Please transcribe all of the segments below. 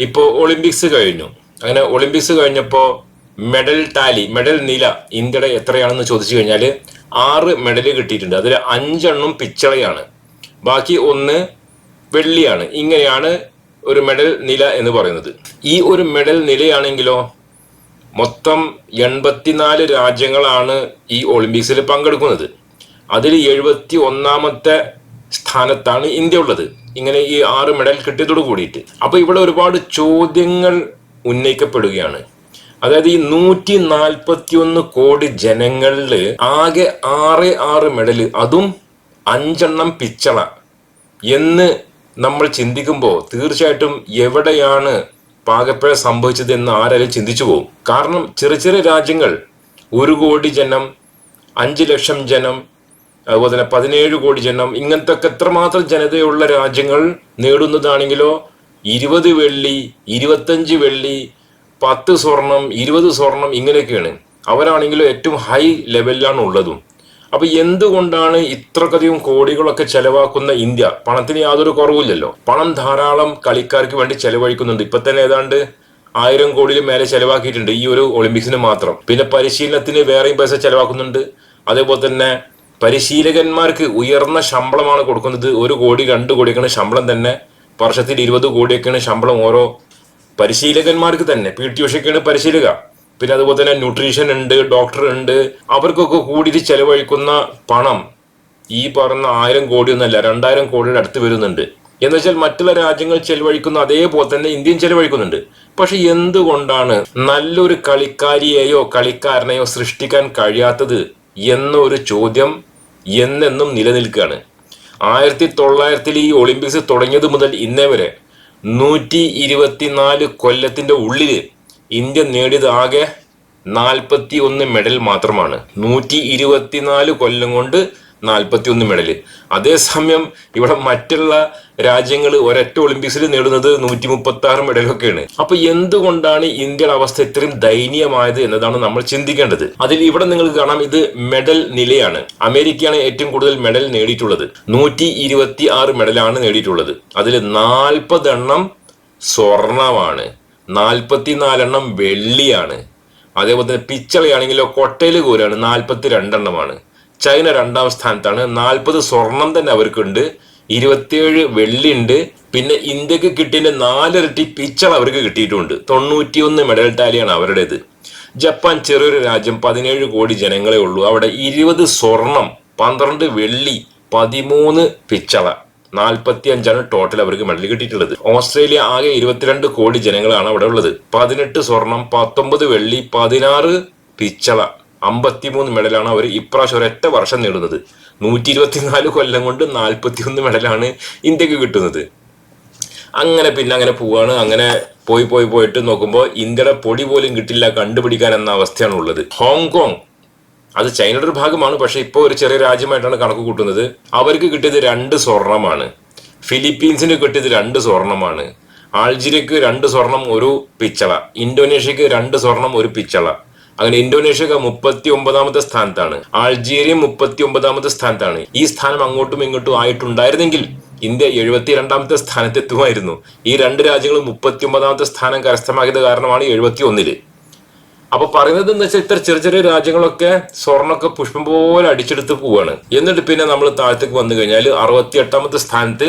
ഇപ്പോൾ ഒളിമ്പിക്സ് കഴിഞ്ഞു. അങ്ങനെ ഒളിമ്പിക്സ് കഴിഞ്ഞപ്പോൾ മെഡൽ ടാലി മെഡൽ നില ഇന്ത്യയുടെ എത്രയാണെന്ന് ചോദിച്ചു കഴിഞ്ഞാൽ ആറ് മെഡൽ കിട്ടിയിട്ടുണ്ട്. അതിൽ അഞ്ചെണ്ണം പിച്ചളയാണ്. ബാക്കി ഒന്ന് വെള്ളിയാണ്. ഇങ്ങനെയാണ് ഒരു മെഡൽ നില എന്ന് പറയുന്നത്. ഈ ഒരു മെഡൽ നിലയാണെങ്കിലോ മൊത്തം എൺപത്തിനാല് രാജ്യങ്ങളാണ് ഈ ഒളിമ്പിക്സിൽ പങ്കെടുക്കുന്നത്. അതിൽ എഴുപത്തി ഒന്നാമത്തെ സ്ഥാനത്താണ് ഇന്ത്യ ഉള്ളത് ഇങ്ങനെ ഈ ആറ് മെഡൽ കിട്ടിയതോട് കൂടിയിട്ട്. അപ്പോൾ ഇവിടെ ഒരുപാട് ചോദ്യങ്ങൾ ഉന്നയിക്കപ്പെടുകയാണ്. അതായത് ഈ നൂറ്റി നാൽപ്പത്തി ഒന്ന് കോടി ജനങ്ങളിൽ ആകെ ആറ് ആറ് മെഡൽ അതും അഞ്ചെണ്ണം പിച്ചള. എന്ന് നമ്മൾ ചിന്തിക്കുമ്പോൾ തീർച്ചയായിട്ടും എവിടെയാണ് പാകപ്പഴ സംഭവിച്ചത് എന്ന് ആരായാലും ചിന്തിച്ചു പോകും കാരണം ചെറിയ ചെറിയ രാജ്യങ്ങൾ ഒരു കോടി ജനം അഞ്ച് ലക്ഷം ജനം അതുപോലെ തന്നെ പതിനേഴ് കോടി ജനം ഇങ്ങനത്തെ എത്രമാത്രം ജനതയുള്ള രാജ്യങ്ങൾ നേടുന്നതാണെങ്കിലോ ഇരുപത് വെള്ളി ഇരുപത്തഞ്ച് വെള്ളി പത്ത് സ്വർണം ഇരുപത് സ്വർണം ഇങ്ങനെയൊക്കെയാണ്. അവരാണെങ്കിലും ഏറ്റവും ഹൈ ലെവലിലാണ് ഉള്ളതും. അപ്പൊ എന്തുകൊണ്ടാണ് ഇത്രക്കധികം കോടികളൊക്കെ ചെലവാക്കുന്ന ഇന്ത്യ? പണത്തിന് യാതൊരു കുറവില്ലല്ലോ. പണം ധാരാളം കളിക്കാർക്ക് വേണ്ടി ചെലവഴിക്കുന്നുണ്ട്. ഇപ്പൊ തന്നെ ഏതാണ്ട് ആയിരം കോടിയിൽ മേലെ ചെലവാക്കിയിട്ടുണ്ട് ഈ ഒരു ഒളിമ്പിക്സിന് മാത്രം. പിന്നെ പരിശീലനത്തിന് വേറെയും പൈസ ചെലവാക്കുന്നുണ്ട്. അതേപോലെ തന്നെ പരിശീലകന്മാർക്ക് ഉയർന്ന ശമ്പളമാണ് കൊടുക്കുന്നത്. ഒരു കോടി രണ്ട് കോടിയൊക്കെയാണ് ശമ്പളം തന്നെ. വർഷത്തിൽ ഇരുപത് കോടിയൊക്കെയാണ് ശമ്പളം ഓരോ പരിശീലകന്മാർക്ക് തന്നെ. പി ടി ഉഷയ്ക്കാണ് പരിശീലക. പിന്നെ അതുപോലെ തന്നെ ന്യൂട്രീഷൻ ഉണ്ട് ഡോക്ടർ ഉണ്ട്. അവർക്കൊക്കെ കൂടിയിട്ട് ചെലവഴിക്കുന്ന പണം ഈ പറഞ്ഞ ആയിരം കോടിയൊന്നല്ല രണ്ടായിരം കോടിയുടെ അടുത്ത് വരുന്നുണ്ട്. എന്ന് വെച്ചാൽ മറ്റുള്ള രാജ്യങ്ങൾ ചെലവഴിക്കുന്ന അതേപോലെ തന്നെ ഇന്ത്യയും ചെലവഴിക്കുന്നുണ്ട്. പക്ഷെ എന്തുകൊണ്ടാണ് നല്ലൊരു കളിക്കാരിയെയോ കളിക്കാരനെയോ സൃഷ്ടിക്കാൻ കഴിയാത്തത്? എന്നൊരു ചോദ്യം എന്നെന്നും നിലനിൽക്കുകയാണ്. ആയിരത്തി തൊള്ളായിരത്തിൽ ഈ ഒളിമ്പിക്സ് തുടങ്ങിയത് മുതൽ ഇന്നേ വരെ നൂറ്റി ഇരുപത്തിനാല് കൊല്ലത്തിന്റെ ഉള്ളിൽ ഇന്ത്യ നേടിയത് ആകെ നാൽപ്പത്തി ഒന്ന് മെഡൽ മാത്രമാണ്. നൂറ്റി ഇരുപത്തിനാല് കൊല്ലം കൊണ്ട് നാൽപ്പത്തി മെഡൽ അതേസമയം ഇവിടെ മറ്റുള്ള രാജ്യങ്ങൾ ഒരൊറ്റ ഒളിമ്പിക്സിൽ നേടുന്നത് നൂറ്റി മുപ്പത്തി ആറ് മെഡലൊക്കെയാണ്. അപ്പൊ എന്തുകൊണ്ടാണ് ഇന്ത്യയുടെ അവസ്ഥ ഇത്രയും ദയനീയമായത് എന്നതാണ് നമ്മൾ ചിന്തിക്കേണ്ടത്. അതിൽ ഇവിടെ നിങ്ങൾക്ക് കാണാം ഇത് മെഡൽ നിലയാണ്. അമേരിക്കയാണ് ഏറ്റവും കൂടുതൽ മെഡൽ നേടിയിട്ടുള്ളത്. നൂറ്റി ഇരുപത്തി ആറ് മെഡലാണ് നേടിയിട്ടുള്ളത്. അതിൽ നാൽപ്പതെണ്ണം സ്വർണമാണ്. നാൽപ്പത്തിനാലെണ്ണം വെള്ളിയാണ്. അതേപോലെ തന്നെ പിച്ചളയാണെങ്കിലോ കൊട്ടയിൽ കോരാണ് നാൽപ്പത്തി രണ്ടെണ്ണമാണ് ചൈന രണ്ടാം സ്ഥാനത്താണ്. നാൽപ്പത് സ്വർണം തന്നെ അവർക്കുണ്ട്. ഇരുപത്തിയേഴ് വെള്ളിയുണ്ട്. പിന്നെ ഇന്ത്യയ്ക്ക് കിട്ടിയ നാലിരട്ടി പിച്ചൾ അവർക്ക് കിട്ടിയിട്ടുണ്ട്. തൊണ്ണൂറ്റിയൊന്ന് മെഡൽ ടാലിയാണ് അവരുടേത്. ജപ്പാൻ ചെറിയൊരു രാജ്യം. പതിനേഴ് കോടി ജനങ്ങളെ ഉള്ളൂ. അവിടെ ഇരുപത് സ്വർണം പന്ത്രണ്ട് വെള്ളി പതിമൂന്ന് പിച്ചള. നാൽപ്പത്തി അഞ്ചാണ് ടോട്ടൽ അവർക്ക് മെഡൽ കിട്ടിയിട്ടുള്ളത്. ഓസ്ട്രേലിയ ആകെ ഇരുപത്തിരണ്ട് കോടി ജനങ്ങളാണ് അവിടെ ഉള്ളത്. പതിനെട്ട് സ്വർണം പത്തൊമ്പത് വെള്ളി പതിനാറ് പിച്ചള. അമ്പത്തിമൂന്ന് മെഡലാണ് അവർ ഇപ്രാവശ്യം ഒരൊറ്റ വർഷം നേടുന്നത്. നൂറ്റി ഇരുപത്തിനാല് കൊല്ലം കൊണ്ട് നാൽപ്പത്തിയൊന്ന് മെഡലാണ് ഇന്ത്യയ്ക്ക് കിട്ടുന്നത്. അങ്ങനെ പിന്നെ അങ്ങനെ പോവാണ്. അങ്ങനെ പോയി പോയി പോയിട്ട് നോക്കുമ്പോൾ ഇന്ത്യയുടെ പൊടി പോലും കിട്ടില്ല കണ്ടുപിടിക്കാൻ എന്ന അവസ്ഥയാണ് ഉള്ളത്. ഹോങ്കോങ് അത് ചൈനയുടെ ഒരു ഭാഗമാണ്. പക്ഷെ ഇപ്പോൾ ഒരു ചെറിയ രാജ്യമായിട്ടാണ് കണക്ക് കൂട്ടുന്നത്. അവർക്ക് കിട്ടിയത് രണ്ട് സ്വർണമാണ്. ഫിലിപ്പീൻസിന് കിട്ടിയത് രണ്ട് സ്വർണമാണ്. ആൾജീരിയക്ക് രണ്ട് സ്വർണം ഒരു പിച്ചള. ഇന്തോനേഷ്യക്ക് രണ്ട് സ്വർണം ഒരു പിച്ചള. അങ്ങനെ ഇന്തോനേഷ്യ മുപ്പത്തി ഒമ്പതാമത്തെ സ്ഥാനത്താണ്. ആൾജീരിയ മുപ്പത്തി ഒമ്പതാമത്തെ സ്ഥാനത്താണ്. ഈ സ്ഥാനം അങ്ങോട്ടും ഇങ്ങോട്ടും ആയിട്ടുണ്ടായിരുന്നെങ്കിൽ ഇന്ത്യ എഴുപത്തി രണ്ടാമത്തെ സ്ഥാനത്തെത്തുമായിരുന്നു. ഈ രണ്ട് രാജ്യങ്ങളും മുപ്പത്തി ഒമ്പതാമത്തെ സ്ഥാനം കരസ്ഥമാക്കിയത് കാരണമാണ് എഴുപത്തി ഒന്നിൽ അപ്പൊ പറയുന്നത് എന്ന് വെച്ചാൽ ഇത്ര ചെറിയ ചെറിയ രാജ്യങ്ങളൊക്കെ സ്വർണമൊക്കെ പുഷ്പം പോലെ അടിച്ചെടുത്ത് പോവാണ്. എന്നിട്ട് പിന്നെ നമ്മൾ താഴത്തേക്ക് വന്നു കഴിഞ്ഞാൽ അറുപത്തി എട്ടാമത്തെ സ്ഥാനത്ത്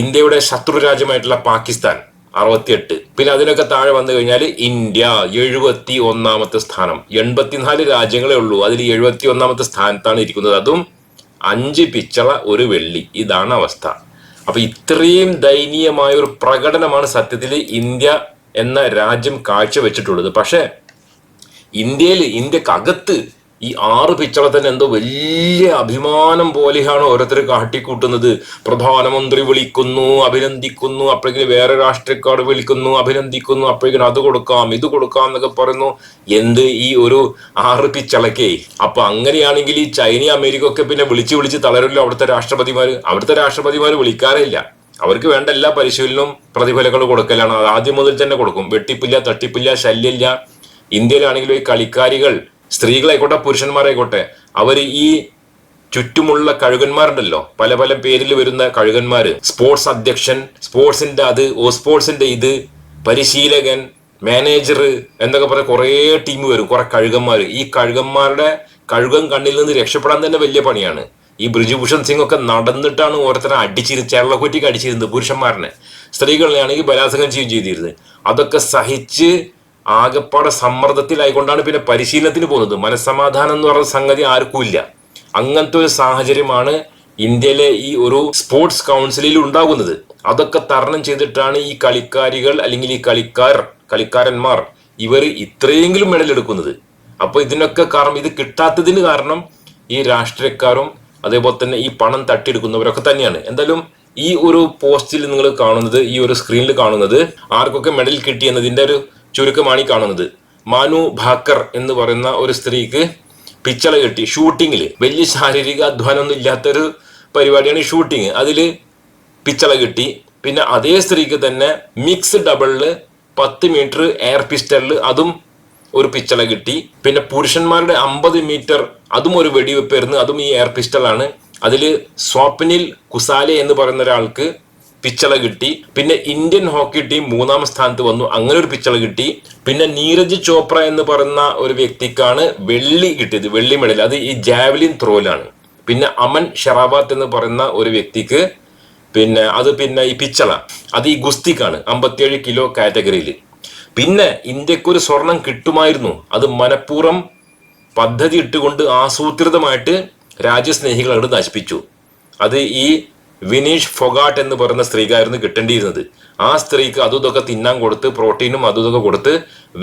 ഇന്ത്യയുടെ ശത്രു രാജ്യമായിട്ടുള്ള പാകിസ്ഥാൻ. അറുപത്തിയെട്ട്. പിന്നെ അതിനൊക്കെ താഴെ വന്നു കഴിഞ്ഞാൽ ഇന്ത്യ എഴുപത്തി ഒന്നാമത്തെ സ്ഥാനം. എൺപത്തിനാല് രാജ്യങ്ങളെ ഉള്ളൂ. അതിൽ എഴുപത്തി ഒന്നാമത്തെ സ്ഥാനത്താണ് ഇരിക്കുന്നത്. അതും അഞ്ച് പിച്ചള ഒരു വെള്ളി. ഇതാണ് അവസ്ഥ. അപ്പൊ ഇത്രയും ദയനീയമായ ഒരു പ്രകടനമാണ് സത്യത്തിൽ ഇന്ത്യ എന്ന രാജ്യം കാഴ്ചവെച്ചിട്ടുള്ളത്. പക്ഷേ ഇന്ത്യയിൽ ഇന്ത്യക്കകത്ത് ഈ ആറ് പിച്ചളെ തന്നെ എന്തോ വലിയ അഭിമാനം പോലെയാണ് ഓരോരുത്തർ കാട്ടിക്കൂട്ടുന്നത്. പ്രധാനമന്ത്രി വിളിക്കുന്നു അഭിനന്ദിക്കുന്നു അപ്പോഴേക്കും വേറെ രാഷ്ട്രീയക്കാർ വിളിക്കുന്നു അഭിനന്ദിക്കുന്നു അപ്പോഴേക്കും അത് കൊടുക്കാം ഇത് കൊടുക്കാം എന്നൊക്കെ പറയുന്നു. എന്ത് ഈ ഒരു ആറ് പിച്ചളക്കേ അപ്പൊ അങ്ങനെയാണെങ്കിൽ ഈ ചൈന അമേരിക്ക ഒക്കെ പിന്നെ വിളിച്ച് വിളിച്ച് തളരല്ലോ അവിടുത്തെ രാഷ്ട്രപതിമാർ അവിടുത്തെ രാഷ്ട്രപതിമാർ വിളിക്കാറേ ഇല്ല അവർക്ക് വേണ്ട എല്ലാ പരിശീലനവും പ്രതിഫലങ്ങളും കൊടുക്കലാണ്. ആദ്യം മുതൽ തന്നെ കൊടുക്കും. വെട്ടിപ്പില്ല തട്ടിപ്പില്ല ശല്യമില്ല. ഇന്ത്യയിലാണെങ്കിലും ഈ കളിക്കാരികൾ സ്ത്രീകളായിക്കോട്ടെ പുരുഷന്മാരായിക്കോട്ടെ അവർ ഈ ചുറ്റുമുള്ള കഴുകന്മാരുണ്ടല്ലോ. പല പല പേരിൽ വരുന്ന കഴുകന്മാർ സ്പോർട്സ് അധ്യക്ഷൻ സ്പോർട്സിന്റെ അത് ഓ സ്പോർട്സിന്റെ ഇത് പരിശീലകൻ മാനേജർ എന്നൊക്കെ പറഞ്ഞ കുറേ ടീം വരും കുറെ കഴുകന്മാർ ഈ കഴുകന്മാരുടെ കഴുകൻ കണ്ണിൽ നിന്ന് രക്ഷപ്പെടാൻ തന്നെ വലിയ പണിയാണ്. ഈ ബ്രിജുഭൂഷൺ സിംഗ് ഒക്കെ നടന്നിട്ടാണ് ഓരോരുത്തരെ അടിച്ചിരുന്നത് ചേരളക്കുറ്റിക്ക് അടിച്ചിരുന്നത് പുരുഷന്മാരനെ. സ്ത്രീകളെയാണെങ്കിൽ ബലാത്സംഗം ചെയ്യുകയും ചെയ്തിരുന്നത്. അതൊക്കെ സഹിച്ച് ആകപ്പാടെ സമ്മർദ്ദത്തിലായിക്കൊണ്ടാണ് പിന്നെ പരിശീലനത്തിന് പോകുന്നത്. മനസ്സമാധാനം എന്ന് പറയുന്ന സംഗതി ആർക്കും ഇല്ല. അങ്ങനത്തെ ഒരു സാഹചര്യമാണ് ഇന്ത്യയിലെ ഈ ഒരു സ്പോർട്സ് കൗൺസിലിൽ ഉണ്ടാകുന്നത്. അതൊക്കെ തരണം ചെയ്തിട്ടാണ് ഈ കളിക്കാരികൾ അല്ലെങ്കിൽ ഈ കളിക്കാർ കളിക്കാരന്മാർ ഇവർ ഇത്രയെങ്കിലും മെഡൽ എടുക്കുന്നത്. അപ്പോൾ ഇതിനൊക്കെ കാരണം ഇത് കിട്ടാത്തതിന് കാരണം ഈ രാഷ്ട്രീയക്കാരും അതേപോലെ തന്നെ ഈ പണം തട്ടിയെടുക്കുന്നവരൊക്കെ തന്നെയാണ്. എന്തായാലും ഈ ഒരു പോസ്റ്റിൽ നിങ്ങൾ കാണുന്നത് ഈ ഒരു സ്ക്രീനിൽ കാണുന്നത് ആർക്കൊക്കെ മെഡൽ കിട്ടി എന്നതിന്റെ ഒരു ചുരുക്കമാണ് ഈ കാണുന്നത്. മാനു ഭാക്കർ എന്ന് പറയുന്ന ഒരു സ്ത്രീക്ക് പിച്ചള കെട്ടി ഷൂട്ടിങ്ങിൽ വലിയ ശാരീരിക അധ്വാനമൊന്നും ഇല്ലാത്തൊരു പരിപാടിയാണ് ഈ ഷൂട്ടിങ്. അതിൽ പിച്ചള കെട്ടി പിന്നെ അതേ സ്ത്രീക്ക് തന്നെ മിക്സ് ഡബിളിൽ പത്ത് മീറ്റർ എയർ പിസ്റ്റലിൽ അതും ഒരു പിച്ചള കിട്ടി പിന്നെ പുരുഷന്മാരുടെ അമ്പത് മീറ്റർ അതും ഒരു വെടിവെപ്പായിരുന്നു അതും ഈ എയർ പിസ്റ്റളാണ്. അതിൽ സ്വപ്നിൽ കുസാലെ എന്ന് പറയുന്ന ഒരാൾക്ക് പിച്ചള കിട്ടി. പിന്നെ ഇന്ത്യൻ ഹോക്കി ടീം മൂന്നാം സ്ഥാനത്ത് വന്നു. അങ്ങനെ ഒരു പിച്ചള കിട്ടി. പിന്നെ നീരജ് ചോപ്ര എന്ന് പറയുന്ന ഒരു വ്യക്തിക്കാണ് വെള്ളി കിട്ടിയത് വെള്ളി മെഡൽ. അത് ഈ ജാവലിൻ ത്രോയിലാണ്. പിന്നെ അമൻ ഷറാബാത്ത് എന്ന് പറയുന്ന ഒരു വ്യക്തിക്ക് പിന്നെ അത് പിന്നെ ഈ പിച്ചള അത് ഈ ഗുസ്തിക്കാണ് അമ്പത്തിയേഴ് കിലോ കാറ്റഗറിയിൽ. പിന്നെ ഇന്ത്യയ്ക്ക് ഒരു സ്വർണം കിട്ടുമായിരുന്നു. അത് മനഃപൂർവം പദ്ധതി ഇട്ടുകൊണ്ട് ആസൂത്രിതമായിട്ട് രാജ്യസ്നേഹികൾ അങ്ങോട്ട് നശിപ്പിച്ചു. അത് ഈ വിനീഷ് ഫൊഗാട്ട് എന്ന് പറയുന്ന സ്ത്രീക്കായിരുന്നു കിട്ടേണ്ടിയിരുന്നത്. ആ സ്ത്രീക്ക് അതും ഇതൊക്കെ തിന്നാൻ കൊടുത്ത് പ്രോട്ടീനും അതും ഇതൊക്കെ കൊടുത്ത്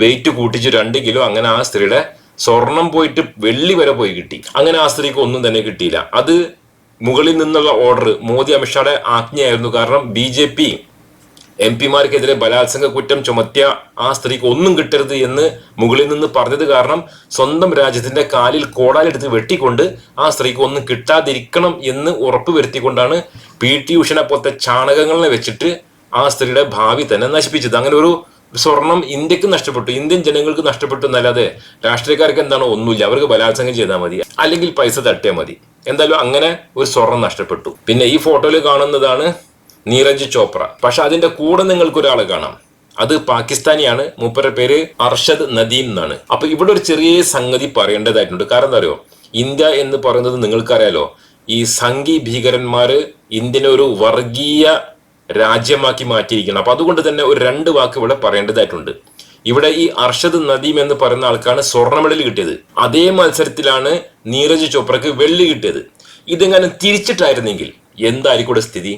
വെയിറ്റ് കൂട്ടിച്ച് രണ്ട് കിലോ അങ്ങനെ ആ സ്ത്രീയുടെ സ്വർണം പോയിട്ട് വെള്ളി വരെ പോയി കിട്ടി. അങ്ങനെ ആ സ്ത്രീക്ക് ഒന്നും തന്നെ കിട്ടിയില്ല. അത് മുകളിൽ നിന്നുള്ള ഓർഡർ മോദി അമിത്ഷായുടെ ആജ്ഞയായിരുന്നു. കാരണം ബി ജെ പി എം പിമാർക്കെതിരെ ബലാത്സംഗ കുറ്റം ചുമത്തിയ ആ സ്ത്രീക്ക് ഒന്നും കിട്ടരുത് എന്ന് മുകളിൽ നിന്ന് പറഞ്ഞത് കാരണം സ്വന്തം രാജ്യത്തിന്റെ കാലിൽ കോടാലെടുത്ത് വെട്ടിക്കൊണ്ട് ആ സ്ത്രീക്ക് ഒന്നും കിട്ടാതിരിക്കണം എന്ന് ഉറപ്പ് വരുത്തിക്കൊണ്ടാണ് പി. ടി. ഉഷനെ പോലത്തെ ചാണകങ്ങളെ വെച്ചിട്ട് ആ സ്ത്രീയുടെ ഭാവി തന്നെ നശിപ്പിച്ചത്. അങ്ങനെ ഒരു സ്വർണം ഇന്ത്യയ്ക്ക് നഷ്ടപ്പെട്ടു. ഇന്ത്യൻ ജനങ്ങൾക്ക് നഷ്ടപ്പെട്ടു എന്നല്ലാതെ രാഷ്ട്രീയക്കാർക്ക് എന്താണ് ഒന്നുമില്ല. അവർക്ക് ബലാത്സംഗം ചെയ്താൽ മതി. അല്ലെങ്കിൽ പൈസ തട്ടിയാൽ മതി. എന്തായാലും അങ്ങനെ ഒരു സ്വർണം നഷ്ടപ്പെട്ടു. പിന്നെ ഈ ഫോട്ടോയിൽ കാണുന്നതാണ് നീരജ് ചോപ്ര. പക്ഷെ അതിന്റെ കൂടെ നിങ്ങൾക്ക് ഒരാളെ കാണാം. അത് പാകിസ്ഥാനിയാണ്. മൂപ്പരുടെ പേര് അർഷദ് നദീം എന്നാണ്. അപ്പൊ ഇവിടെ ഒരു ചെറിയ സംഗതി പറയേണ്ടതായിട്ടുണ്ട്. കാരണം എന്താ അറിയോ? ഇന്ത്യ എന്ന് പറയുന്നത് നിങ്ങൾക്കറിയാലോ? ഈ സംഘി ഭീകരന്മാര് ഇന്ത്യനെ ഒരു വർഗീയ രാജ്യമാക്കി മാറ്റിയിരിക്കണം അപ്പൊ അതുകൊണ്ട് തന്നെ ഒരു രണ്ട് വാക്ക് ഇവിടെ പറയേണ്ടതായിട്ടുണ്ട്. ഇവിടെ ഈ അർഷദ് നദീം എന്ന് പറയുന്ന ആൾക്കാണ് സ്വർണ മെഡൽ കിട്ടിയത്. അതേ മത്സരത്തിലാണ് നീരജ് ചോപ്രക്ക് വെള്ളി കിട്ടിയത്. ഇതെങ്ങനെ തിരിച്ചിട്ടായിരുന്നെങ്കിൽ എന്തായിരിക്കും സ്ഥിതി?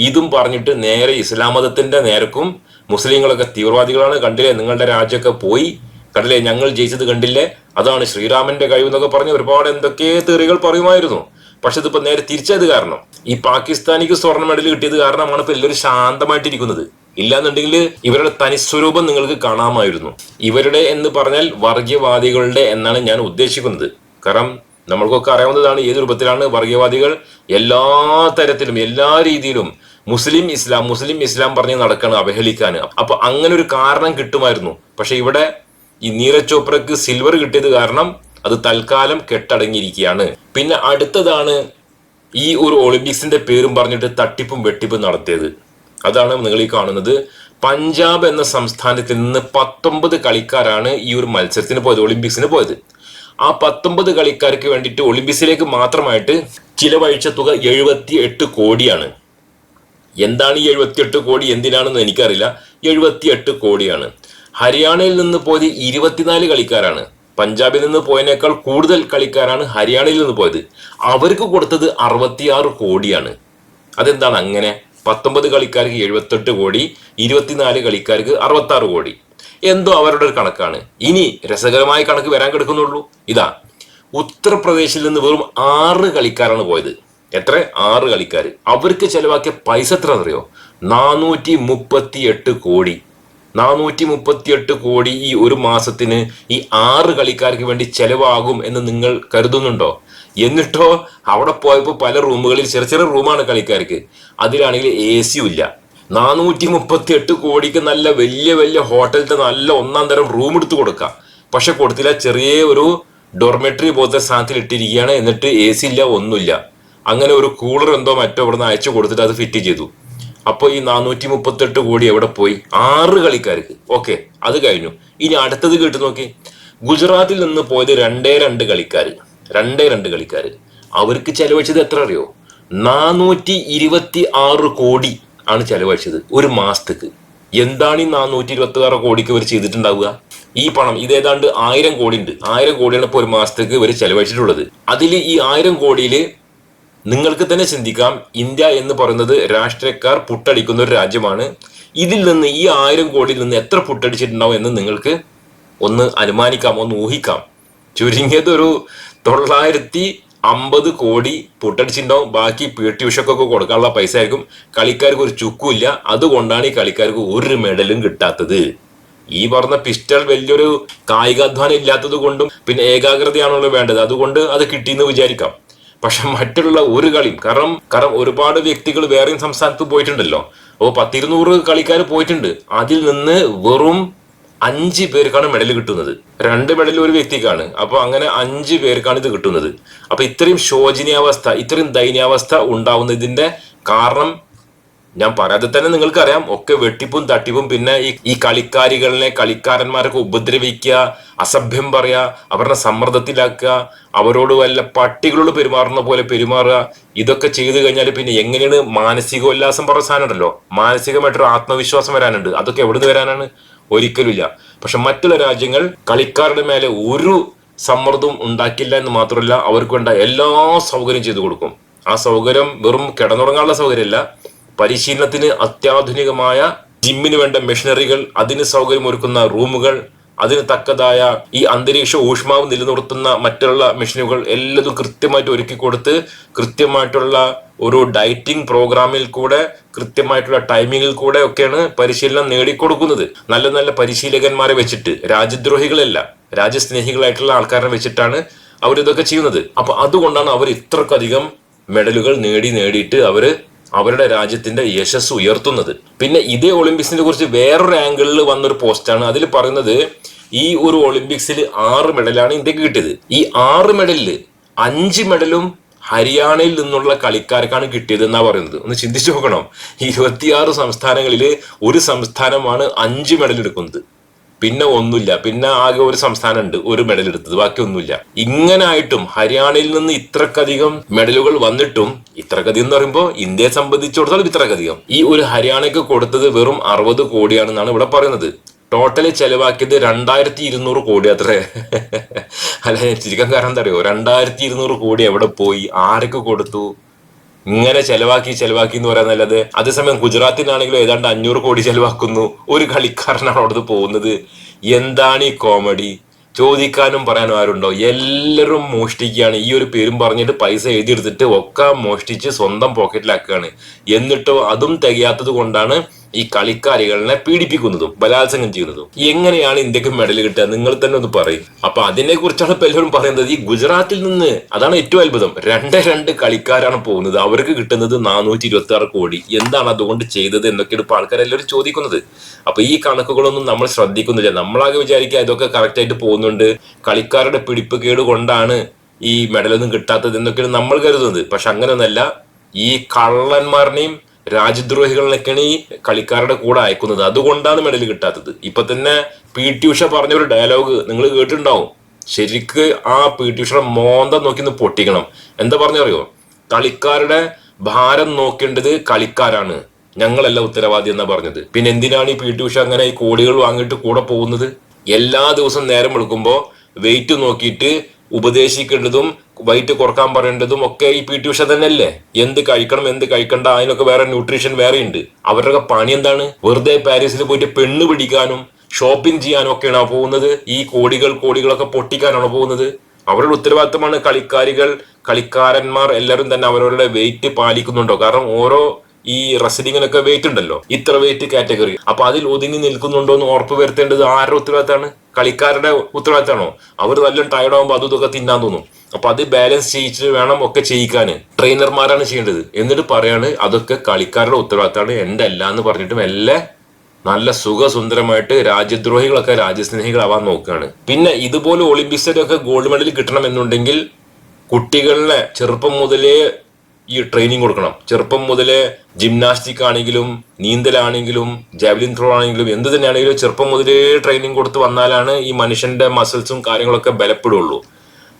ഇതും പറഞ്ഞിട്ട് നേരെ ഇസ്ലാം മതത്തിന്റെ നേരക്കും മുസ്ലിങ്ങളൊക്കെ തീവ്രവാദികളാണ്. കണ്ടില്ലേ? നിങ്ങളുടെ രാജ്യമൊക്കെ പോയി. കണ്ടില്ലേ? ഞങ്ങൾ ജയിച്ചത് കണ്ടില്ലേ? അതാണ് ശ്രീരാമന്റെ കഴിവ് എന്നൊക്കെ പറഞ്ഞ് ഒരുപാട് എന്തൊക്കെ തെറികൾ പറയുമായിരുന്നു. പക്ഷെ ഇതിപ്പോ നേരെ തിരിച്ചത് കാരണം. ഈ പാകിസ്ഥാനിക്ക് സ്വർണ മെഡൽ കിട്ടിയത് കാരണമാണ് ഇപ്പൊ എല്ലാവരും ശാന്തമായിട്ടിരിക്കുന്നത്. ഇല്ലാന്നുണ്ടെങ്കിൽ ഇവരുടെ തനിസ്വരൂപം നിങ്ങൾക്ക് കാണാമായിരുന്നു. ഇവരുടെ എന്ന് പറഞ്ഞാൽ വർഗീയവാദികളുടെ എന്നാണ് ഞാൻ ഉദ്ദേശിക്കുന്നത്. കാരണം നമ്മൾക്കൊക്കെ അറിയാവുന്നതാണ് ഏത് രൂപത്തിലാണ് വർഗീയവാദികൾ എല്ലാ തരത്തിലും എല്ലാ രീതിയിലും മുസ്ലിം ഇസ്ലാം മുസ്ലിം ഇസ്ലാം പറഞ്ഞ് നടക്കാണ് അവഹേളിക്കാൻ അപ്പൊ അങ്ങനെ ഒരു കാരണം കിട്ടുമായിരുന്നു. പക്ഷെ ഇവിടെ ഈ നീരജ് ചോപ്രക്ക് സിൽവർ കിട്ടിയത് കാരണം അത് തൽക്കാലം കെട്ടടങ്ങിയിരിക്കുകയാണ്. പിന്നെ അടുത്തതാണ് ഈ ഒരു ഒളിമ്പിക്സിന്റെ പേരും പറഞ്ഞിട്ട് തട്ടിപ്പും വെട്ടിപ്പും നടത്തിയത്. അതാണ് നിങ്ങൾ ഈ കാണുന്നത്. പഞ്ചാബ് എന്ന സംസ്ഥാനത്തിൽ നിന്ന് പത്തൊമ്പത് കളിക്കാരാണ് ഈ ഒരു മത്സരത്തിന് പോയത് ഒളിമ്പിക്സിന് പോയത്. ആ പത്തൊമ്പത് കളിക്കാർക്ക് വേണ്ടിയിട്ട് ഒളിമ്പിക്സിലേക്ക് മാത്രമായിട്ട് ചിലവഴിച്ച തുക എഴുപത്തി എട്ട് കോടിയാണ്. എന്താണ് ഈ എഴുപത്തിയെട്ട് കോടി? എന്തിനാണെന്ന് എനിക്കറിയില്ല. എഴുപത്തിയെട്ട് കോടിയാണ്. ഹരിയാനയിൽ നിന്ന് പോയത് ഇരുപത്തിനാല് കളിക്കാരാണ്. പഞ്ചാബിൽ നിന്ന് പോയതിനേക്കാൾ കൂടുതൽ കളിക്കാരാണ് ഹരിയാനയിൽ നിന്ന് പോയത്. അവർക്ക് കൊടുത്തത് അറുപത്തിയാറ് കോടിയാണ്. അതെന്താണ് അങ്ങനെ? പത്തൊമ്പത് കളിക്കാർക്ക് എഴുപത്തെട്ട് കോടി ഇരുപത്തിനാല് കളിക്കാർക്ക് അറുപത്തി ആറ് കോടി. എന്തോ അവരുടെ ഒരു കണക്കാണ്. ഇനി രസകരമായ കണക്ക് വരാൻ കിടക്കുന്നുള്ളൂ. ഇതാ ഉത്തർപ്രദേശിൽ നിന്ന് വെറും ആറ് കളിക്കാരാണ് പോയത്. എത്ര? ആറ് കളിക്കാർ അവർക്ക് ചെലവാക്കിയ പൈസ എത്ര അറിയോ നാനൂറ്റി മുപ്പത്തി എട്ട് കോടി. നാനൂറ്റി മുപ്പത്തി എട്ട് കോടി ഈ ഒരു മാസത്തിന് ഈ ആറ് കളിക്കാർക്ക് വേണ്ടി ചെലവാകും എന്ന് നിങ്ങൾ കരുതുന്നുണ്ടോ? എന്നിട്ടോ അവിടെ പോയപ്പോൾ പല റൂമുകളിൽ ചെറിയ ചെറിയ റൂമാണ് കളിക്കാർക്ക്. അതിലാണെങ്കിൽ എ സിയും ഇല്ല. നാനൂറ്റി മുപ്പത്തി എട്ട് കോടിക്ക് നല്ല വലിയ വലിയ ഹോട്ടലിൽ നല്ല ഒന്നാം തരം റൂം എടുത്ത് കൊടുക്കാം. പക്ഷെ കൊടുത്തില്ല ചെറിയ ഒരു ഡോർമെട്രി പോലത്തെ സ്ഥാനത്തിൽ ഇട്ടിരിക്കുകയാണ്. എന്നിട്ട് എ സി ഇല്ല ഒന്നുമില്ല. അങ്ങനെ ഒരു കൂളർ എന്തോ മറ്റോ ഇവിടുന്ന് അയച്ചു കൊടുത്തിട്ട് അത് ഫിറ്റ് ചെയ്തു. അപ്പൊ ഈ നാനൂറ്റി മുപ്പത്തെട്ട് കോടി എവിടെ പോയി? ആറ് കളിക്കാർക്ക്. ഓക്കെ അത് കഴിഞ്ഞു. ഇനി അടുത്തത് കേട്ട് നോക്കി. ഗുജറാത്തിൽ നിന്ന് പോയത് രണ്ടേ രണ്ട് കളിക്കാർ രണ്ടേ രണ്ട് കളിക്കാർ അവർക്ക് ചെലവഴിച്ചത് എത്ര അറിയോ? നാനൂറ്റി ഇരുപത്തി ആറ് കോടി ആണ് ചെലവഴിച്ചത് ഒരു മാസത്തേക്ക്. എന്താണ് ഈ നാനൂറ്റി ഇരുപത്തി ആറ് കോടിക്ക് ഇവർ ചെയ്തിട്ടുണ്ടാവുക? ഈ പണം ഇത് ഏതാണ്ട് ആയിരം കോടി ഉണ്ട്. ആയിരം കോടിയാണ് ഇപ്പോൾ ഒരു മാസത്തേക്ക് ഇവർ ചെലവഴിച്ചിട്ടുള്ളത്. അതിൽ ഈ ആയിരം കോടിയിൽ നിങ്ങൾക്ക് തന്നെ ചിന്തിക്കാം ഇന്ത്യ എന്ന് പറയുന്നത് രാഷ്ട്രീയക്കാർ പുട്ടടിക്കുന്ന ഒരു രാജ്യമാണ്. ഇതിൽ നിന്ന് ഈ ആയിരം കോടിയിൽ നിന്ന് എത്ര പുട്ടടിച്ചിട്ടുണ്ടാവും എന്ന് നിങ്ങൾക്ക് ഒന്ന് അനുമാനിക്കാം ഒന്ന് ഊഹിക്കാം. ചുരുങ്ങിയത് ഒരു തൊള്ളായിരത്തി അമ്പത് കോടി പുട്ടടിച്ചിട്ടുണ്ടാവും. ബാക്കി പി ടി ഉഷക്കൊക്കെ കൊടുക്കാനുള്ള പൈസ ആയിരിക്കും. കളിക്കാർക്ക് ഒരു ചുക്കുമില്ല. അതുകൊണ്ടാണ് ഈ കളിക്കാർക്ക് ഒരു മെഡലും കിട്ടാത്തത്. ഈ പറഞ്ഞ പിസ്റ്റൾ വലിയൊരു കായികാധ്വാനം ഇല്ലാത്തത് കൊണ്ടും പിന്നെ ഏകാഗ്രതയാണല്ലോ വേണ്ടത്. അതുകൊണ്ട് അത് കിട്ടിയെന്ന് വിചാരിക്കാം. പക്ഷെ മറ്റുള്ള ഒരു കളിയും കാരണം കാരണം ഒരുപാട് വ്യക്തികൾ വേറെയും സംസ്ഥാനത്ത് പോയിട്ടുണ്ടല്ലോ. അപ്പോൾ പത്തിരുന്നൂറ് കളിക്കാർ പോയിട്ടുണ്ട്. അതിൽ നിന്ന് വെറും അഞ്ച് പേർക്കാണ് മെഡൽ കിട്ടുന്നത്. രണ്ട് മെഡൽ ഒരു വ്യക്തിക്കാണ്. അപ്പൊ അങ്ങനെ അഞ്ച് പേർക്കാണ് ഇത് കിട്ടുന്നത്. അപ്പൊ ഇത്രയും ശോചനീയാവസ്ഥ ഇത്രയും ദയനീയാവസ്ഥ ഉണ്ടാവുന്നതിന്റെ കാരണം ഞാൻ പറയാതെ തന്നെ നിങ്ങൾക്കറിയാം. ഒക്കെ വെട്ടിപ്പും തട്ടിപ്പും. പിന്നെ ഈ ഈ കളിക്കാരികളെ കളിക്കാരന്മാരൊക്കെ ഉപദ്രവിക്കുക അസഭ്യം പറയുക അവരുടെ സമ്മർദ്ദത്തിലാക്കുക അവരോട് വല്ല പട്ടികളോട് പെരുമാറുന്ന പോലെ പെരുമാറുക ഇതൊക്കെ ചെയ്തു കഴിഞ്ഞാൽ പിന്നെ എങ്ങനെയാണ് മാനസികോല്ലാസം പറഞ്ഞ സാധനം ഉണ്ടല്ലോ മാനസികമായിട്ടൊരു ആത്മവിശ്വാസം വരാനുണ്ട്. അതൊക്കെ എവിടുന്ന് വരാനാണ്? ഒരിക്കലുമില്ല. പക്ഷെ മറ്റുള്ള രാജ്യങ്ങൾ കളിക്കാരുടെ മേലെ ഒരു സമ്മർദ്ദവും ഉണ്ടാക്കില്ല എന്ന് മാത്രമല്ല അവർക്ക് വേണ്ട എല്ലാ സൗകര്യം ചെയ്തു കൊടുക്കും. ആ സൗകര്യം വെറും കിടന്നുറങ്ങാനുള്ള സൗകര്യമല്ല പരിശീലനത്തിന് അത്യാധുനികമായ ജിമ്മിന് വേണ്ട മെഷീനറികൾ അതിന് സൗകര്യം ഒരുക്കുന്ന റൂമുകൾ അതിന് തക്കതായ ഈ അന്തരീക്ഷ ഊഷ്മാവ് നിലനിർത്തുന്ന മറ്റുള്ള മെഷീനുകൾ എല്ലാതും കൃത്യമായിട്ട് ഒരുക്കി കൊടുത്ത് കൃത്യമായിട്ടുള്ള ഒരു ഡയറ്റിംഗ് പ്രോഗ്രാമിൽ കൂടെ കൃത്യമായിട്ടുള്ള ടൈമിങ്ങിൽ കൂടെ ഒക്കെയാണ് പരിശീലനം നേടിക്കൊടുക്കുന്നത്. നല്ല നല്ല പരിശീലകന്മാരെ വെച്ചിട്ട് രാജ്യദ്രോഹികളല്ല രാജ്യസ്നേഹികളായിട്ടുള്ള ആൾക്കാരെ വെച്ചിട്ടാണ് അവർ ഇതൊക്കെ ചെയ്യുന്നത്. അപ്പൊ അതുകൊണ്ടാണ് അവർ ഇത്രക്കധികം മെഡലുകൾ നേടി നേടിയിട്ട് അവർ അവരുടെ രാജ്യത്തിന്റെ യശസ് ഉയർത്തുന്നത്. പിന്നെ ഇതേ ഒളിമ്പിക്സിനെ കുറിച്ച് വേറൊരു ആംഗിളിൽ വന്നൊരു പോസ്റ്റാണ് അതിൽ പറയുന്നത് ഈ ഒരു ഒളിമ്പിക്സിൽ ആറ് മെഡലാണ് ഇന്ത്യയ്ക്ക് കിട്ടിയത്. ഈ ആറ് മെഡലിൽ അഞ്ച് മെഡലും ഹരിയാനയിൽ നിന്നുള്ള കളിക്കാർക്കാണ് കിട്ടിയത് എന്നാ പറയുന്നത്. ഒന്ന് ചിന്തിച്ചു നോക്കണം. ഇരുപത്തിയാറ് സംസ്ഥാനങ്ങളിൽ ഒരു സംസ്ഥാനമാണ് അഞ്ച് മെഡൽ എടുക്കുന്നത്. പിന്നെ ഒന്നുമില്ല. പിന്നെ ആകെ ഒരു സംസ്ഥാനം ഉണ്ട് ഒരു മെഡൽ എടുത്തത്. ബാക്കി ഒന്നുമില്ല ഇങ്ങനായിട്ടും ഹരിയാനയിൽ നിന്ന് ഇത്രക്കധികം മെഡലുകൾ വന്നിട്ടും ഇത്രക്കധികം എന്ന് പറയുമ്പോൾ ഇന്ത്യയെ സംബന്ധിച്ചിടത്തോളം ഇത്രക്കധികം. ഈ ഒരു ഹരിയാനയ്ക്ക് കൊടുത്തത് വെറും അറുപത് കോടിയാണെന്നാണ് ഇവിടെ പറയുന്നത്. ടോട്ടലി ചെലവാക്കിയത് രണ്ടായിരത്തി ഇരുന്നൂറ് കോടി അത്രേ. അല്ല ചിരിക്കാൻ കാരണം എന്താ അറിയോ? രണ്ടായിരത്തി ഇരുന്നൂറ് കോടി എവിടെ പോയി? ആരൊക്കെ കൊടുത്തു? ഇങ്ങനെ ചെലവാക്കി ചെലവാക്കി എന്ന് പറയുന്നതല്ലാതെ അതേസമയം ഗുജറാത്തിനാണെങ്കിലും ഏതാണ്ട് അഞ്ഞൂറ് കോടി ചെലവാക്കുന്നു. ഒരു കളിക്കാരനാണ് അവിടുന്ന് പോകുന്നത്. എന്താണ് ഈ കോമഡി ചോദിക്കാനും പറയാനും ആരുണ്ടോ? എല്ലാവരും മോഷ്ടിക്കുകയാണ്. ഈ ഒരു പേരും പറഞ്ഞിട്ട് പൈസ എഴുതിയെടുത്തിട്ട് ഒക്കെ മോഷ്ടിച്ച് സ്വന്തം പോക്കറ്റിലാക്കുകയാണ് എന്നിട്ടോ അതും തികയാത്തത് കൊണ്ടാണ് ഈ കളിക്കാരികളെ പീഡിപ്പിക്കുന്നതും ബലാത്സംഗം ചെയ്യുന്നതും. എങ്ങനെയാണ് ഇന്ത്യയ്ക്ക് മെഡൽ കിട്ടുക? നിങ്ങൾ തന്നെ ഒന്ന് പറയും. അപ്പൊ അതിനെ കുറിച്ചാണ് പലരും പറയുന്നത്. ഈ ഗുജറാത്തിൽ നിന്ന് അതാണ് ഏറ്റവും അത്ഭുതം. രണ്ട് രണ്ട് കളിക്കാരാണ് പോകുന്നത്. അവർക്ക് കിട്ടുന്നത് നാനൂറ്റി ഇരുപത്തി ആറ് കോടി. എന്താണ് അതുകൊണ്ട് ചെയ്തത് എന്നൊക്കെയാണ് ഇപ്പൊ ആൾക്കാരെല്ലാവരും ചോദിക്കുന്നത്. അപ്പൊ ഈ കണക്കുകളൊന്നും നമ്മൾ ശ്രദ്ധിക്കുന്നില്ല. നമ്മളാകെ വിചാരിക്കുക ഇതൊക്കെ കറക്റ്റ് ആയിട്ട് പോകുന്നുണ്ട്. കളിക്കാരുടെ പിടിപ്പ് കേട് കൊണ്ടാണ് ഈ മെഡലൊന്നും കിട്ടാത്തത് എന്നൊക്കെയാണ് നമ്മൾ കരുതുന്നത്. പക്ഷെ അങ്ങനെയൊന്നല്ല. ഈ കള്ളന്മാരുടെയും രാജ്യദ്രോഹികളിലൊക്കെയാണ് ഈ കളിക്കാരുടെ കൂടെ അയക്കുന്നത്. അതുകൊണ്ടാണ് മെഡൽ കിട്ടാത്തത്. ഇപ്പൊ തന്നെ പി ടി ഉഷ പറഞ്ഞ ഒരു ഡയലോഗ് നിങ്ങൾ കേട്ടിട്ടുണ്ടാവും. ശരിക്ക് ആ പി ടി ഉഷയുടെ മോന്തം നോക്കി ഒന്ന് പൊട്ടിക്കണം. എന്താ പറഞ്ഞറിയോ? കളിക്കാരുടെ ഭാരം നോക്കേണ്ടത് കളിക്കാരാണ്. ഞങ്ങളല്ല ഉത്തരവാദി എന്നാ പറഞ്ഞത്. പിന്നെ എന്തിനാണ് ഈ പി ടി ഉഷ അങ്ങനെ ഈ കോടികൾ വാങ്ങിയിട്ട് കൂടെ പോകുന്നത്? എല്ലാ ദിവസവും നേരം വെളുക്കുമ്പോൾ വെയിറ്റ് നോക്കിയിട്ട് ഉപദേശിക്കേണ്ടതും വൈറ്റ് കുറയ്ക്കാൻ പറയേണ്ടതും ഒക്കെ ഈ പി ടി ഉഷ തന്നെയല്ലേ? എന്ത് കഴിക്കണം എന്ത് കഴിക്കണ്ട അതിനൊക്കെ വേറെ ന്യൂട്രീഷൻ വേറെ ഉണ്ട്. അവരുടെ പണി എന്താണ്? വെറുതെ പാരീസിൽ പോയിട്ട് പെണ്ണ് പിടിക്കാനും ഷോപ്പിംഗ് ചെയ്യാനും ഒക്കെയാണ് പോകുന്നത്? ഈ കോടികൾ കോടികളൊക്കെ പൊട്ടിക്കാനാണോ പോകുന്നത്? അവരുടെ ഉത്തരവാദിത്തമാണ് കളിക്കാരികൾ കളിക്കാരന്മാർ എല്ലാവരും തന്നെ അവരവരുടെ വെയിറ്റ് പാലിക്കുന്നുണ്ടോ? കാരണം ഓരോ ഈ റെസ്ലിങ്ങിനൊക്കെ വെയിറ്റ് ഉണ്ടല്ലോ. ഇത്ര വെയിറ്റ് കാറ്റഗറി അപ്പൊ അതിൽ ഒതുങ്ങി നിൽക്കുന്നുണ്ടോ എന്ന് ഉറപ്പ് വരുത്തേണ്ടത് ആരുടെ ഉത്തരവാദിത്തമാണ്? കളിക്കാരുടെ ഉത്തരവാദിത്തമാണോ? അവർ നല്ല ടയർഡ് ആകുമ്പോൾ അതും ഇതൊക്കെ തിന്നാൻ തോന്നും. അപ്പൊ അത് ബാലൻസ് ചെയ്യിച്ചിട്ട് വേണം ഒക്കെ ചെയ്യിക്കാൻ ട്രെയിനർമാരാണ് ചെയ്യേണ്ടത്? എന്നിട്ട് പറയാണ് അതൊക്കെ കളിക്കാരുടെ ഉത്തരവാദിത്തമാണ്. എന്റെ അല്ല എന്ന് പറഞ്ഞിട്ട് മെല്ലെ നല്ല സുഖസുന്ദരമായിട്ട് രാജ്യദ്രോഹികളൊക്കെ രാജ്യസ്നേഹികളാവാൻ നോക്കുകയാണ്. പിന്നെ ഇതുപോലെ ഒളിമ്പിക്സിലൊക്കെ ഗോൾഡ് മെഡൽ കിട്ടണം എന്നുണ്ടെങ്കിൽ കുട്ടികളെ ചെറുപ്പം മുതലേ ഈ ട്രെയിനിങ് കൊടുക്കണം. ചെറുപ്പം മുതലേ ജിംനാസ്റ്റിക് ആണെങ്കിലും നീന്തലാണെങ്കിലും ജാവലിൻ ത്രോ ആണെങ്കിലും എന്ത് തന്നെയാണെങ്കിലും ചെറുപ്പം മുതലേ ട്രെയിനിങ് കൊടുത്ത് വന്നാലാണ് ഈ മനുഷ്യന്റെ മസിൽസും കാര്യങ്ങളൊക്കെ ബലപ്പെടുള്ളൂ.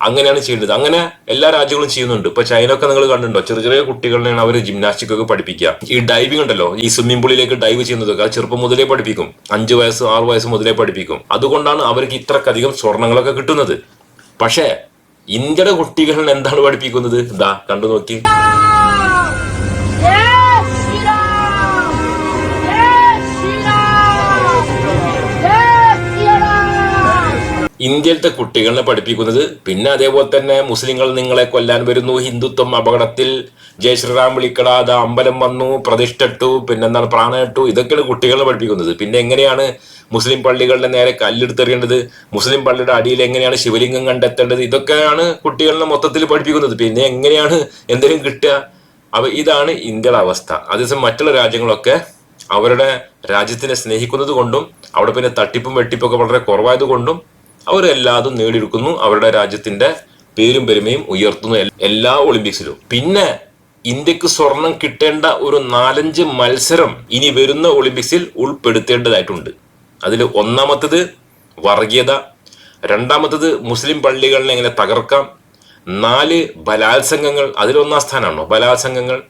അങ്ങനെയാണ് ചെയ്യേണ്ടത്. അങ്ങനെ എല്ലാ രാജ്യങ്ങളും ചെയ്യുന്നുണ്ട്. ഇപ്പൊ ചൈന ഒക്കെ നിങ്ങൾ കണ്ടിട്ടുണ്ടോ? ചെറിയ ചെറിയ കുട്ടികളെയാണ് അവർ ജിംനാസ്റ്റിക് ഒക്കെ പഠിപ്പിക്കുക. ഈ ഡൈവിംഗ് ഉണ്ടല്ലോ ഈ സ്വിമ്മിംഗ് പൂളിലേക്ക് ഡൈവ് ചെയ്യുന്നതൊക്കെ അത് ചെറുപ്പം മുതലേ പഠിപ്പിക്കും. അഞ്ച് വയസ്സ് ആറ് വയസ്സ് മുതലേ പഠിപ്പിക്കും. അതുകൊണ്ടാണ് അവർക്ക് ഇത്രക്കധികം സ്വർണങ്ങളൊക്കെ കിട്ടുന്നത്. പക്ഷേ ഇന്ത്യയുടെ കുട്ടികളിൽ എന്താണ് പഠിപ്പിക്കുന്നത്? ഇതാ കണ്ടു നോക്കി. ഇന്ത്യയിലത്തെ കുട്ടികളെ പഠിപ്പിക്കുന്നത്. പിന്നെ അതേപോലെ തന്നെ മുസ്ലിങ്ങൾ നിങ്ങളെ കൊല്ലാൻ വരുന്നു. ഹിന്ദുത്വം അപകടത്തിൽ ജയ ശ്രീറാം വിളിക്കടാ അത് അമ്പലം വന്നു പ്രതിഷ്ഠട്ടു പിന്നെന്താണ് പ്രാണയിട്ടു. ഇതൊക്കെയാണ് കുട്ടികളെ പഠിപ്പിക്കുന്നത്. പിന്നെ എങ്ങനെയാണ് മുസ്ലിം പള്ളികളുടെ നേരെ കല്ലെടുത്തെറിയേണ്ടത്? മുസ്ലിം പള്ളിയുടെ അടിയിൽ എങ്ങനെയാണ് ശിവലിംഗം കണ്ടെത്തേണ്ടത്? ഇതൊക്കെയാണ് കുട്ടികളെ മൊത്തത്തിൽ പഠിപ്പിക്കുന്നത്. പിന്നെ എങ്ങനെയാണ് എന്തെങ്കിലും കിട്ടുക? അപ്പൊ ഇതാണ് ഇന്ത്യയുടെ അവസ്ഥ. അതേസമയം മറ്റുള്ള രാജ്യങ്ങളൊക്കെ അവരുടെ രാജ്യത്തിനെ സ്നേഹിക്കുന്നത് കൊണ്ടും അവിടെ പിന്നെ തട്ടിപ്പും വെട്ടിപ്പൊക്കെ വളരെ കുറവായത് കൊണ്ടും അവർ എല്ലാതും നേടിയെടുക്കുന്നു. അവരുടെ രാജ്യത്തിന്റെ പേരും പെരുമയും ഉയർത്തുന്നു. എല്ലാ ഒളിമ്പിക്സിലും. പിന്നെ ഇന്ത്യയ്ക്ക് സ്വർണം കിട്ടേണ്ട ഒരു നാലഞ്ച് മത്സരം ഇനി വരുന്ന ഒളിമ്പിക്സിൽ ഉൾപ്പെടുത്തേണ്ടതായിട്ടുണ്ട്. അതിൽ ഒന്നാമത്തത് വർഗീയത രണ്ടാമത്തത് മുസ്ലിം പള്ളികളിനെ എങ്ങനെ തകർക്കാം നാല് ബലാത്സംഗങ്ങൾ അതിലൊന്നാം സ്ഥാനമാണോ? ബലാത്സംഗങ്ങൾ.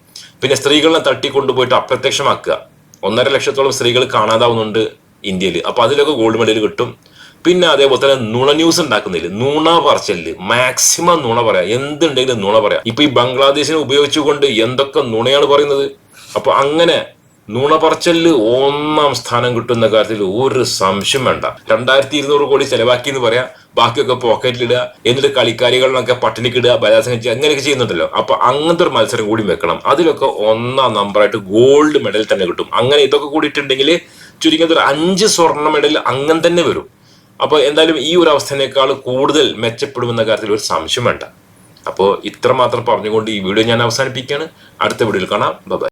പിന്നെ സ്ത്രീകളെ തട്ടിക്കൊണ്ടുപോയിട്ട് അപ്രത്യക്ഷമാക്കുക. ഒന്നര ലക്ഷത്തോളം സ്ത്രീകൾ കാണാതാവുന്നുണ്ട് ഇന്ത്യയിൽ അപ്പൊ അതിലൊക്കെ ഗോൾഡ് മെഡൽ കിട്ടും. പിന്നെ അതേപോലെ തന്നെ നുണ ന്യൂസ് ഉണ്ടാക്കുന്നില്ല? നുണ പറച്ചൽ. മാക്സിമം നുണ പറയാം. എന്തുണ്ടെങ്കിലും നുണ പറയാം. ഇപ്പൊ ഈ ബംഗ്ലാദേശിനെ ഉപയോഗിച്ചുകൊണ്ട് എന്തൊക്കെ നുണയാണ് പറയുന്നത്? അപ്പൊ അങ്ങനെ നുണ പറച്ചലിൽ ഒന്നാം സ്ഥാനം കിട്ടുന്ന കാര്യത്തിൽ ഒരു സംശയം വേണ്ട. രണ്ടായിരത്തി ഇരുന്നൂറ് കോടി ചെലവാക്കി എന്ന് പറയാം. ബാക്കിയൊക്കെ പോക്കറ്റിലിടുക. എന്നിട്ട് കളിക്കാരികളിലൊക്കെ പട്ടിണിക്കിടുക ബലാത്സംഗം ചെയ്യുക അങ്ങനെയൊക്കെ ചെയ്യുന്നുണ്ടല്ലോ. അപ്പൊ അങ്ങനത്തെ ഒരു മത്സരം കൂടി വെക്കണം. അതിലൊക്കെ ഒന്നാം നമ്പറായിട്ട് ഗോൾഡ് മെഡൽ തന്നെ കിട്ടും. അങ്ങനെ ഇതൊക്കെ കൂടിയിട്ടുണ്ടെങ്കിൽ ചുരുങ്ങിയത് ഒരു അഞ്ച് സ്വർണ മെഡൽ അങ്ങനെ തന്നെ വരും. അപ്പൊ എന്തായാലും ഈ ഒരു അവസ്ഥനേക്കാൾ കൂടുതൽ മെച്ചപ്പെടുമെന്ന കാര്യത്തിൽ ഒരു സംശയം വേണ്ട. അപ്പോൾ ഇത്ര മാത്രം പറഞ്ഞുകൊണ്ട് ഈ വീഡിയോ ഞാൻ അവസാനിപ്പിക്കുകയാണ്. അടുത്ത വീഡിയോയിൽ കാണാം. ബൈ